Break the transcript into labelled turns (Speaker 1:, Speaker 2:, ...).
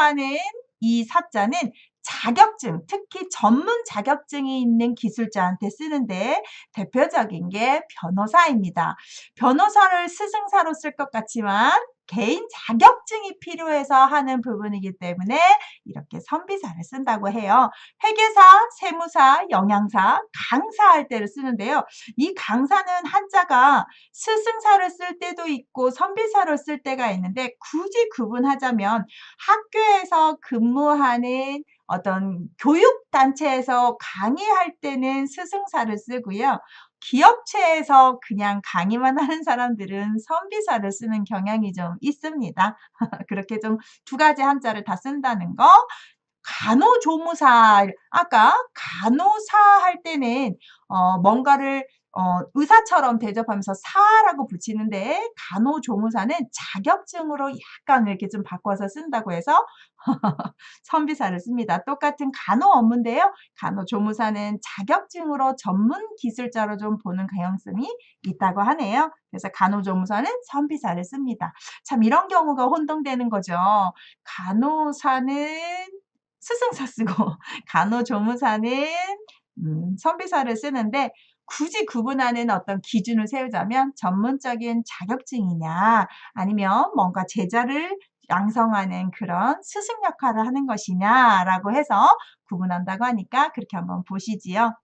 Speaker 1: 하는 이 사자는 자격증, 특히 전문 자격증이 있는 기술자한테 쓰는데 대표적인 게 변호사입니다. 변호사를 스승사로 쓸 것 같지만 개인 자격증이 필요해서 하는 부분이기 때문에 이렇게 선비사를 쓴다고 해요. 회계사, 세무사, 영양사, 강사할 때를 쓰는데요. 이 강사는 한자가 스승사를 쓸 때도 있고 선비사를 쓸 때가 있는데 굳이 구분하자면 학교에서 근무하는 어떤 교육단체에서 강의할 때는 스승사를 쓰고요. 기업체에서 그냥 강의만 하는 사람들은 선비사를 쓰는 경향이 좀 있습니다. 그렇게 좀 두 가지 한자를 다 쓴다는 거. 간호조무사, 아까 간호사 할 때는 어, 뭔가를 어, 의사처럼 대접하면서 사라고 붙이는데 간호조무사는 자격증으로 약간 이렇게 좀 바꿔서 쓴다고 해서 선비사를 씁니다. 똑같은 간호 업무인데요. 간호조무사는 자격증으로 전문 기술자로 좀 보는 가능성이 있다고 하네요. 그래서 간호조무사는 선비사를 씁니다. 참 이런 경우가 혼동되는 거죠. 간호사는 스승사 쓰고 간호조무사는 음, 선비사를 쓰는데 굳이 구분하는 어떤 기준을 세우자면 전문적인 자격증이냐 아니면 뭔가 제자를 양성하는 그런 스승 역할을 하는 것이냐라고 해서 구분한다고 하니까 그렇게 한번 보시지요.